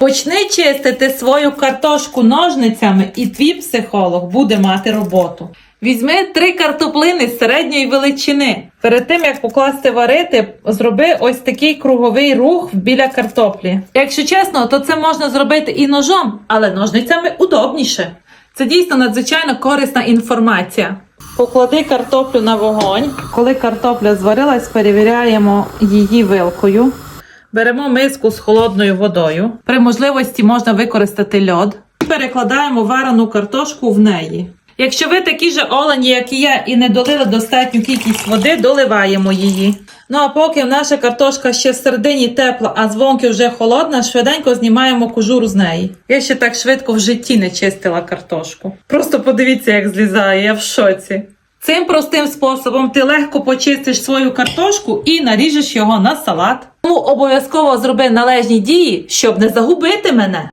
Почни чистити свою картошку ножницями, і твій психолог буде мати роботу. Візьми три картоплини середньої величини. Перед тим як покласти варити, зроби ось такий круговий рух біля картоплі. Якщо чесно, то це можна зробити і ножом, але ножницями удобніше. Це дійсно надзвичайно корисна інформація. Поклади картоплю на вогонь. Коли картопля зварилась, перевіряємо її вилкою. Беремо миску з холодною водою. При можливості можна використати льод. Перекладаємо варену картошку в неї. Якщо ви такі ж олені, як і я, і не долили достатню кількість води, доливаємо її. Ну а поки наша картошка ще всередині тепла, а звонки вже холодна, швиденько знімаємо кожуру з неї. Я ще так швидко в житті не чистила картошку. Просто подивіться, як злізає, я в шоці. Цим простим способом ти легко почистиш свою картошку і наріжеш його на салат. Обов'язково зроби належні дії, щоб не загубити мене.